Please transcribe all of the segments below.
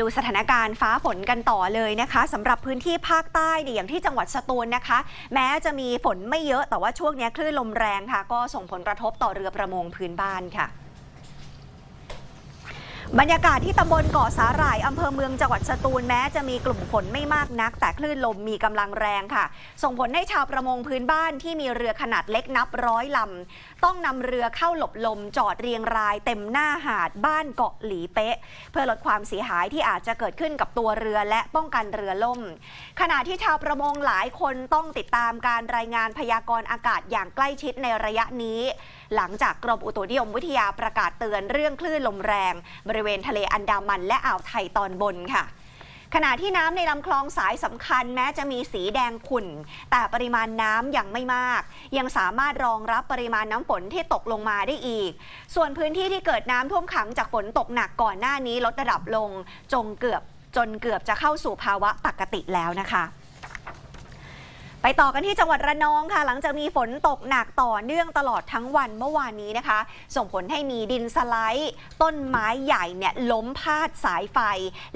ดูสถานการณ์ฟ้าฝนกันต่อเลยนะคะสำหรับพื้นที่ภาคใต้เนี่ยอย่างที่จังหวัดสตูลนะคะ แม้จะมีฝนไม่เยอะแต่ว่าช่วงนี้คลื่นลมแรงค่ะ ก็ส่งผลกระทบต่อเรือประมงพื้นบ้านค่ะ บรรยากาศที่ตำบลเกาะสาหร่ายอำเภอเมืองจังหวัดสตูลแม้จะมีกลุ่มฝนไม่มากนัก แต่คลื่นลมมีกำลังแรงค่ะ ส่งผลให้ชาวประมงพื้นบ้านที่มีเรือขนาดเล็กนับร้อยลำต้องนำเรือเข้าหลบลมจอดเรียงรายเต็มหน้าหาดบ้านเกาะหลีเป๊ะ เพื่อลดความเสียหายที่อาจจะเกิดขึ้นกับตัวเรือและป้องกันเรือล่ม ขณะที่ชาวประมงหลายคนต้องติดตามการรายงานพยากรณ์อากาศอย่างใกล้ชิดในระยะนี้หลังจากกรมอุตุนิยมวิทยาประกาศเตือนเรื่องคลื่นลมแรง บริเวณทะเลอันดามันและอ่าวไทยตอนบนค่ะขณะที่น้ำในลำคลองสายสำคัญแม้จะมีสีแดงขุ่น แต่ปริมาณน้ำยังไม่มาก ยังสามารถรองรับปริมาณน้ำฝนที่ตกลงมาได้อีก ส่วนพื้นที่ที่เกิดน้ำท่วมขังจากฝนตกหนักก่อนหน้านี้ลดระดับลงจงเกือบจนเกือบจะเข้าสู่ภาวะปกติแล้วนะคะ ไปต่อกันที่จังหวัดระนองค่ะ หลังจากมีฝนตกหนักต่อเนื่องตลอดทั้งวันเมื่อวานนี้นะคะ ส่งผลให้มีดินสไลด์ต้นไม้ใหญ่เนี่ยล้มพาดสายไฟ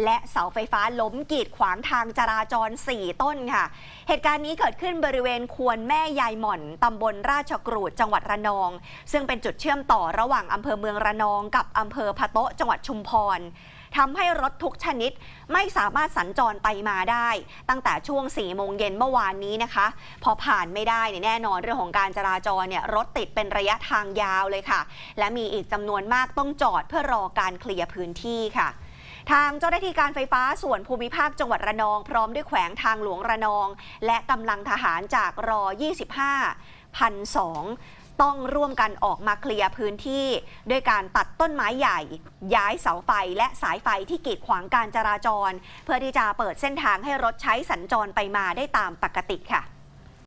และเสาไฟฟ้าล้มกีดขวางทางจราจร 4 ต้นค่ะ เหตุการณ์นี้เกิดขึ้นบริเวณควรแม่ยายหม่อนตำบลราชกรูดจังหวัดระนอง ซึ่งเป็นจุดเชื่อมต่อระหว่างอำเภอเมืองระนองกับอำเภอพะโตะจังหวัดชุมพร ทำให้รถทุกชนิดไม่สามารถสัญจรไปมาได้ ตั้งแต่ช่วง 4 โมงเย็นเมื่อวานนี้นะคะ พอผ่านไม่ได้เนี่ยแน่นอนเรื่องของการจราจรเนี่ยรถติดเป็นระยะทางยาวเลยค่ะ และมีอีกจำนวนมากต้องจอดเพื่อรอการเคลียร์พื้นที่ค่ะทางเจ้าหน้าที่การไฟฟ้าส่วนภูมิภาคจังหวัดระนอง พร้อมด้วยแขวงทางหลวงระนอง และกำลังทหารจากรอ 25พันสอง ต้องร่วมกันออกมาเคลียร์พื้นที่ ด้วยการตัดต้นไม้ใหญ่ ย้ายเสาไฟและสายไฟที่กีดขวางการจราจร เพื่อที่จะเปิดเส้นทางให้รถใช้สัญจรไปมาได้ตามปกติค่ะ